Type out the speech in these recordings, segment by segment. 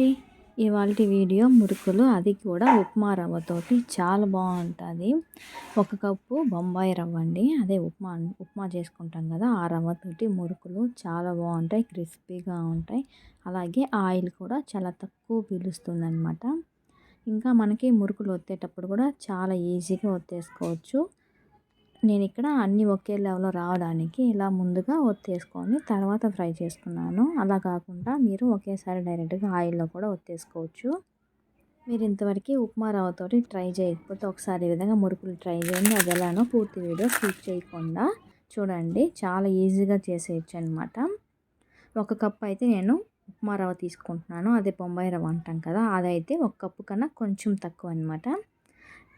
అండి ఇవాళ వీడియో మురుకులు అది కూడా ఉప్మా రవ్వతోటి చాలా బాగుంటుంది. ఒక కప్పు బొంబాయి రవ్వ అండి. అదే ఉప్మా ఉప్మా చేసుకుంటాం కదా ఆ రవ్వతోటి మురుకులు చాలా బాగుంటాయి క్రిస్పీగా ఉంటాయి. అలాగే ఆయిల్ కూడా చాలా తక్కువ పీలుస్తుంది అనమాట ఇంకా మనకి మురుకులు ఒత్తేటప్పుడు కూడా చాలా ఈజీగా ఒత్తేసుకోవచ్చు. నేను ఇక్కడ అన్నీ ఒకే లెవెల్లో రావడానికి ఇలా ముందుగా ఒత్తేసుకొని తర్వాత ఫ్రై చేసుకున్నాను. అలా కాకుండా మీరు ఒకేసారి డైరెక్ట్గా ఆయిల్లో కూడా ఒత్తేసుకోవచ్చు. మీరు ఇంతవరకు ఉప్మా రవ్వతోటి ట్రై చేయకపోతే ఒకసారి ఈ విధంగా మురుకులు ట్రై చేయండి. అది ఎలానో పూర్తి వీడియో స్కిప్ చేయకుండా చూడండి. చాలా ఈజీగా చేసేయచ్చు అనమాట ఒక కప్ అయితే నేను ఉప్మా రవ్వ తీసుకుంటున్నాను. అదే బొంబాయి రవ్వ అంటాం కదా అదైతే ఒక కప్పు కన్నా కొంచెం తక్కువ అనమాట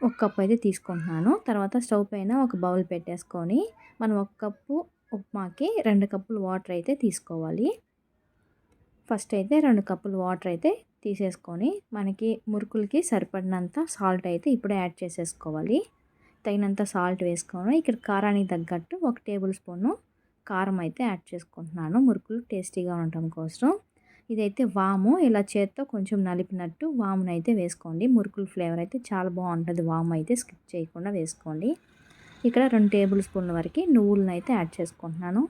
ఒక కప్పు అయితే తీసుకుంటున్నాను. తర్వాత స్టవ్ పైన ఒక బౌల్ పెట్టేసుకొని మనం ఒక కప్పు ఉప్మాకి రెండు కప్పులు వాటర్ అయితే తీసుకోవాలి. ఫస్ట్ అయితే రెండు కప్పులు వాటర్ అయితే తీసేసుకొని మనకి మురుకులకి సరిపడినంత సాల్ట్ అయితే ఇప్పుడే యాడ్ చేసేసుకోవాలి. తగినంత సాల్ట్ వేసుకొని ఇక్కడ కారానికి తగ్గట్టు ఒక టేబుల్ స్పూను కారం అయితే యాడ్ చేసుకుంటున్నాను. మురుకులు టేస్టీగా ఉండటం కోసం. ఇదైతే వాము. ఇలా చేత్తో కొంచెం నలిపినట్టు వామునైతే వేసుకోండి. మురుకులు ఫ్లేవర్ అయితే చాలా బాగుంటుంది. వాము అయితే స్కిప్ చేయకుండా వేసుకోండి. ఇక్కడ రెండు టేబుల్ స్పూన్ల వరకు నువ్వులను అయితే యాడ్ చేసుకుంటున్నాను.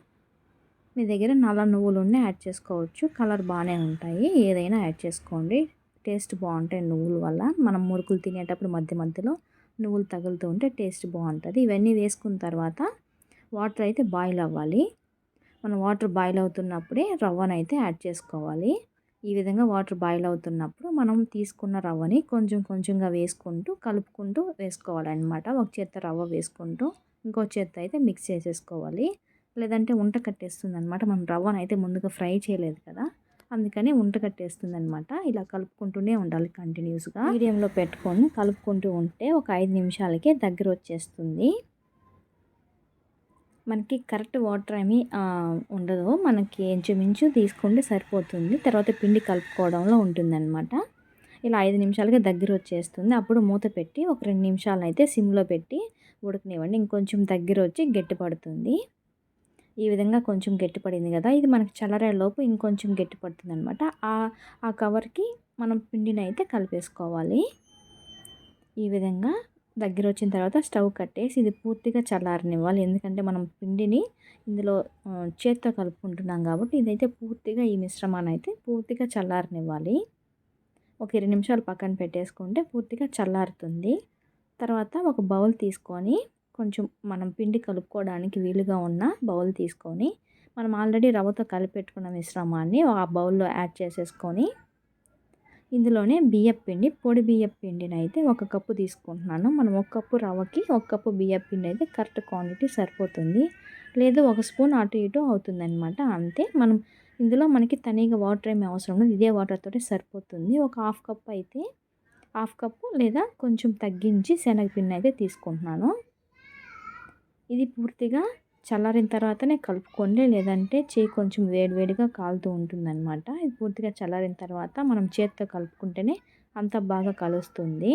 మీ దగ్గర నల్ల నువ్వులు ఉన్న యాడ్ చేసుకోవచ్చు. కలర్ బాగానే ఉంటాయి. ఏదైనా యాడ్ చేసుకోండి. టేస్ట్ బాగుంటాయి నువ్వుల వల్ల. మనం మురుకులు తినేటప్పుడు మధ్య మధ్యలో నువ్వులు తగులుతూ ఉంటే టేస్ట్ బాగుంటుంది. ఇవన్నీ వేసుకున్న తర్వాత వాటర్ అయితే బాయిల్ అవ్వాలి. మనం వాటర్ బాయిల్ అవుతున్నప్పుడే రవ్వను అయితే యాడ్ చేసుకోవాలి. ఈ విధంగా వాటర్ బాయిల్ అవుతున్నప్పుడు మనం తీసుకున్న రవ్వని కొంచెం కొంచెంగా వేసుకుంటూ కలుపుకుంటూ వేసుకోవాలన్నమాట. ఒక చేత్త రవ్వ వేసుకుంటూ ఇంకో చేత్త అయితే మిక్స్ చేసేసుకోవాలి. లేదంటే ఉంట కట్టేస్తుంది అనమాట మనం రవ్వను అయితే ముందుగా ఫ్రై చేయలేదు కదా. అందుకని ఉంట కట్టేస్తుంది అనమాట ఇలా కలుపుకుంటూనే ఉండాలి కంటిన్యూస్గా. మీడియంలో పెట్టుకొని కలుపుకుంటూ ఉంటే ఒక ఐదు నిమిషాలకే దగ్గర వచ్చేస్తుంది. మనకి కరెక్ట్ వాటర్ ఏమి ఉండదు. మనకి ఇంచుమించు తీసుకుంటే సరిపోతుంది. తర్వాత పిండి కలుపుకోవడంలో ఉంటుందన్నమాట. ఇలా ఐదు నిమిషాలకి దగ్గర వచ్చేస్తుంది. అప్పుడు మూత పెట్టి ఒక రెండు నిమిషాలు అయితే సిమ్లో పెట్టి ఉడకనివ్వండి. ఇంకొంచెం దగ్గర వచ్చి గట్టి పడుతుంది ఈ విధంగా కొంచెం గట్టిపడింది కదా. ఇది మనకి చల్లరేలోపు ఇంకొంచెం గట్టి పడుతుంది అనమాట ఆ కవర్కి మనం పిండిని అయితే కలిపేసుకోవాలి. ఈ విధంగా దగ్గర వచ్చిన తర్వాత స్టవ్ కట్టేసి ఇది పూర్తిగా చల్లారనివ్వాలి. ఎందుకంటే మనం పిండిని ఇందులో చేత్తో కలుపుకుంటున్నాం కాబట్టి ఇదైతే పూర్తిగా ఈ మిశ్రమాన్ని అయితే పూర్తిగా చల్లారనివ్వాలి. ఒక ఇరవై నిమిషాలు పక్కన పెట్టేసుకుంటే పూర్తిగా చల్లారుతుంది. తర్వాత ఒక బౌల్ తీసుకొని కొంచెం మనం పిండి కలుపుకోవడానికి వీలుగా ఉన్న బౌల్ తీసుకొని మనం ఆల్రెడీ రవ్వతో కలిపెట్టుకున్న మిశ్రమాన్ని ఆ బౌల్లో యాడ్ చేసేసుకొని ఇందులోనే బియ్యం పిండి పొడి బియ్యం పిండిని అయితే ఒక కప్పు తీసుకుంటున్నాను. మనం ఒక కప్పు రవ్వకి ఒక కప్పు బియ్యం పిండి అయితే కరెక్ట్ క్వాంటిటీ సరిపోతుంది. లేదు ఒక స్పూన్ అటు ఇటు అవుతుందన్నమాట అంతే. మనం ఇందులో మనకి తనీగా వాటర్ ఏమి అవసరం లేదు ఇదే వాటర్ తోటి సరిపోతుంది. ఒక హాఫ్ కప్ అయితే హాఫ్ కప్పు లేదా కొంచెం తగ్గించి శనగపిండి అయితే తీసుకుంటున్నాను. ఇది పూర్తిగా చల్లారిన తర్వాతనే కలుపుకోండి. లేదంటే చేయి కొంచెం వేడివేడిగా కాలుతూ ఉంటుందన్నమాట. ఇది పూర్తిగా చల్లారిన తర్వాత మనం చేతితో కలుపుకుంటేనే అంత బాగా కలుస్తుంది.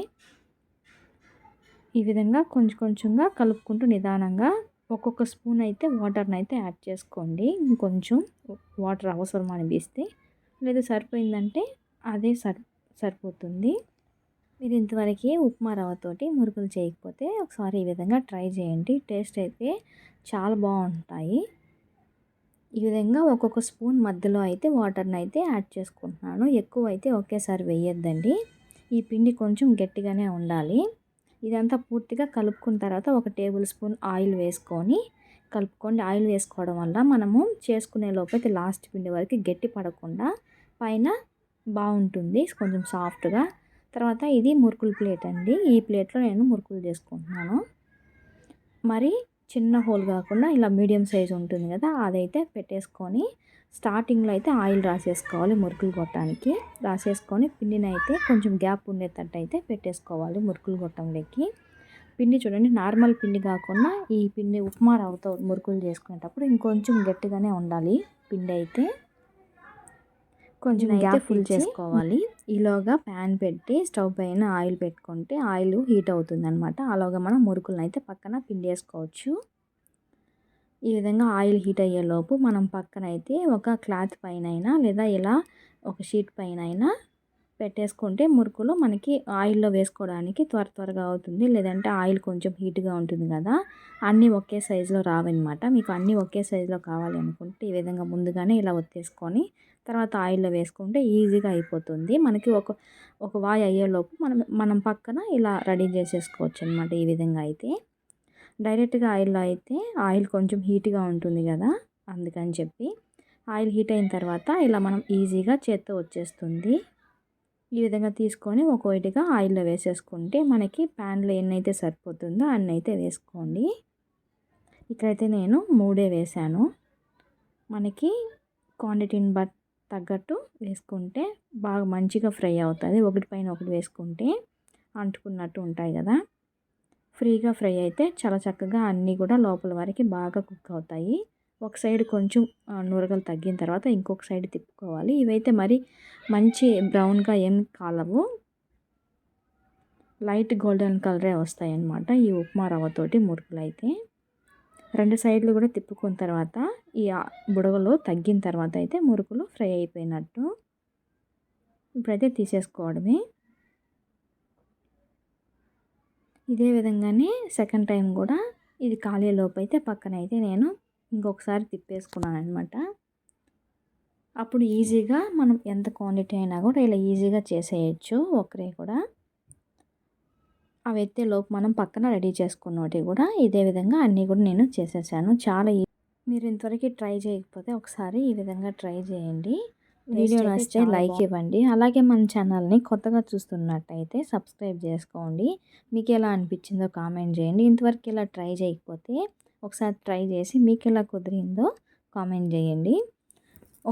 ఈ విధంగా కొంచెం కొంచెంగా కలుపుకుంటూ నిదానంగా ఒక్కొక్క స్పూన్ అయితే వాటర్ని అయితే యాడ్ చేసుకోండి. ఇంకొంచెం వాటర్ అవసరం అనిపిస్తే లేదు సరిపోయిందంటే అదే సరి సరిపోతుంది. మీరు ఇంతవరకు ఉప్మా రవ్వతోటి మురుకులు చేయకపోతే ఒకసారి ఈ విధంగా ట్రై చేయండి. టేస్ట్ అయితే చాలా బాగుంటాయి. ఈ విధంగా ఒక్కొక్క స్పూన్ మధ్యలో అయితే వాటర్ని అయితే యాడ్ చేసుకుంటున్నాను. ఎక్కువ అయితే ఒకేసారి వేయొద్దండి. ఈ పిండి కొంచెం గట్టిగానే ఉండాలి. ఇదంతా పూర్తిగా కలుపుకున్న తర్వాత ఒక టేబుల్ స్పూన్ ఆయిల్ వేసుకొని కలుపుకోండి. ఆయిల్ వేసుకోవడం వల్ల మనము చేసుకునే లోపైతే లాస్ట్ పిండి వరకు గట్టి పడకుండా పైన బాగుంటుంది. కొంచెం సాఫ్ట్గా తర్వాత ఇది మురుకుల ప్లేట్ అండి. ఈ ప్లేట్లో నేను మురుకులు చేసుకుంటున్నాను. మరి చిన్న హోల్ కాకుండా ఇలా మీడియం సైజ్ ఉంటుంది కదా అదైతే పెట్టేసుకొని స్టార్టింగ్లో అయితే ఆయిల్ రాసేసుకోవాలి మురుకులు కొట్టడానికి రాసేసుకొని పిండిని అయితే కొంచెం గ్యాప్ ఉండేటట్టు అయితే పెట్టేసుకోవాలి మురుకులు కొట్టంలోకి పిండి చూడండి నార్మల్ పిండి కాకుండా ఈ పిండి ఉప్మా రవ్వతో మురుకులు చేసుకునేటప్పుడు ఇంకొంచెం గట్టిగానే ఉండాలి పిండి అయితే. కొంచెం గ్యాప్ ఫుల్ చేసుకోవాలి. ఈలోగా ప్యాన్ పెట్టి స్టవ్ పైన ఆయిల్ పెట్టుకుంటే ఆయిల్ హీట్ అవుతుంది అనమాట అలాగా మనం మురుకులను అయితే పక్కన పిండేసుకోవచ్చు. ఈ విధంగా ఆయిల్ హీట్ అయ్యేలోపు మనం పక్కన అయితే ఒక క్లాత్ పైన అయినా లేదా ఇలా ఒక షీట్ పైన అయినా పెట్టేసుకుంటే మురుకులు మనకి ఆయిల్లో వేసుకోవడానికి త్వర త్వరగా అవుతుంది. లేదంటే ఆయిల్ కొంచెం హీట్గా ఉంటుంది కదా. అన్నీ ఒకే సైజులో రావన్నమాట. మీకు అన్నీ ఒకే సైజులో కావాలి అనుకుంటే ఈ విధంగా ముందుగానే ఇలా ఒత్తేసుకొని తర్వాత ఆయిల్లో వేసుకుంటే ఈజీగా అయిపోతుంది. మనకి ఒక ఒక వాయి అయ్యేలోపు మనం మనం పక్కన ఇలా రెడీ చేసేసుకోవచ్చు అనమాట ఈ విధంగా అయితే. డైరెక్ట్గా ఆయిల్లో అయితే ఆయిల్ కొంచెం హీట్గా ఉంటుంది కదా అందుకని చెప్పి ఆయిల్ హీట్ అయిన తర్వాత ఇలా మనం ఈజీగా చేత్తో వచ్చేస్తుంది. ఈ విధంగా తీసుకొని ఒక్కొక్కటిగా ఆయిల్లో వేసేసుకుంటే మనకి ప్యాన్లో ఎన్నైతే సరిపోతుందో అన్ని అయితే వేసుకోండి. ఇక్కడైతే నేను మూడే వేసాను. మనకి క్వాంటిటీని బట్ తగ్గట్టు వేసుకుంటే బాగా మంచిగా ఫ్రై అవుతుంది. ఒకటి పైన ఒకటి వేసుకుంటే అంటుకున్నట్టు ఉంటాయి కదా. ఫ్రీగా ఫ్రై అయితే చాలా చక్కగా అన్నీ కూడా లోపల వరకు బాగా కుక్ అవుతాయి. ఒక సైడ్ కొంచెం నూరగలు తగ్గిన తర్వాత ఇంకొక సైడ్ తిప్పుకోవాలి. ఇవైతే మరి మంచి బ్రౌన్గా ఏం కాలవు. లైట్ గోల్డెన్ కలరే వస్తాయి అన్నమాట ఈ ఉప్మా రవ్వతోటి మురుకులు అయితే రెండు సైడ్లు కూడా తిప్పుకున్న తర్వాత ఈ బుడగలు తగ్గిన తర్వాత అయితే మురుకులు ఫ్రై అయిపోయినట్టు ఇప్పుడైతే తీసేసుకోవడమే. ఇదే విధంగానే సెకండ్ టైం కూడా ఇది ఖాళీ లోపు అయితే పక్కన అయితే నేను ఇంకొకసారి తిప్పేసుకున్నాను అనమాట అప్పుడు ఈజీగా మనం ఎంత క్వాంటిటీ అయినా కూడా ఇలా ఈజీగా చేసేయచ్చు ఒకరే కూడా. అవి అయితే లోపు మనం పక్కన రెడీ చేసుకున్నవి కూడా ఇదే విధంగా అన్నీ కూడా నేను చేసేసాను. చాలా మీరు ఇంతవరకు ట్రై చేయకపోతే ఒకసారి ఈ విధంగా ట్రై చేయండి. వీడియో నచ్చితే లైక్ ఇవ్వండి. అలాగే మన ఛానల్ని కొత్తగా చూస్తున్నట్టయితే సబ్స్క్రైబ్ చేసుకోండి. మీకు ఎలా అనిపించిందో కామెంట్ చేయండి. ఇంతవరకు ఇలా ట్రై చేయకపోతే ఒకసారి ట్రై చేసి మీకు ఎలా కుదిరిందో కామెంట్ చేయండి.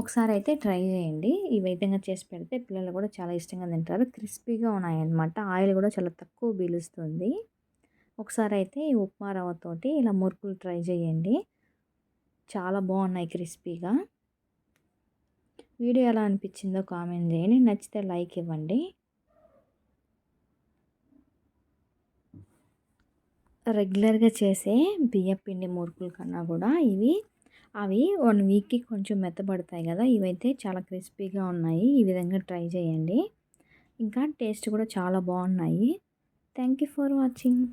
ఒకసారి అయితే ట్రై చేయండి. ఈ విధంగా చేసి పెడితే పిల్లలు కూడా చాలా ఇష్టంగా తింటారు. క్రిస్పీగా ఉన్నాయన్నమాట. ఆయిల్ కూడా చాలా తక్కువ పీలుస్తుంది. ఒకసారి అయితే ఈ ఉప్మా రవ్వతోటి ఇలా మురుకులు ట్రై చేయండి. చాలా బాగున్నాయి క్రిస్పీగా. వీడియో ఎలా అనిపించిందో కామెంట్ చేయండి. నచ్చితే లైక్ ఇవ్వండి. రెగ్యులర్గా చేసే బియ్యపిండి మురుకుల కన్నా కూడా ఇవి అవి వన్ వీక్కి కొంచెం మెత్తబడతాయి కదా! ఇవైతే చాలా క్రిస్పీగా ఉన్నాయి. ఈ విధంగా ట్రై చేయండి. ఇంకా టేస్ట్ కూడా చాలా బాగున్నాయి. Thank you for watching.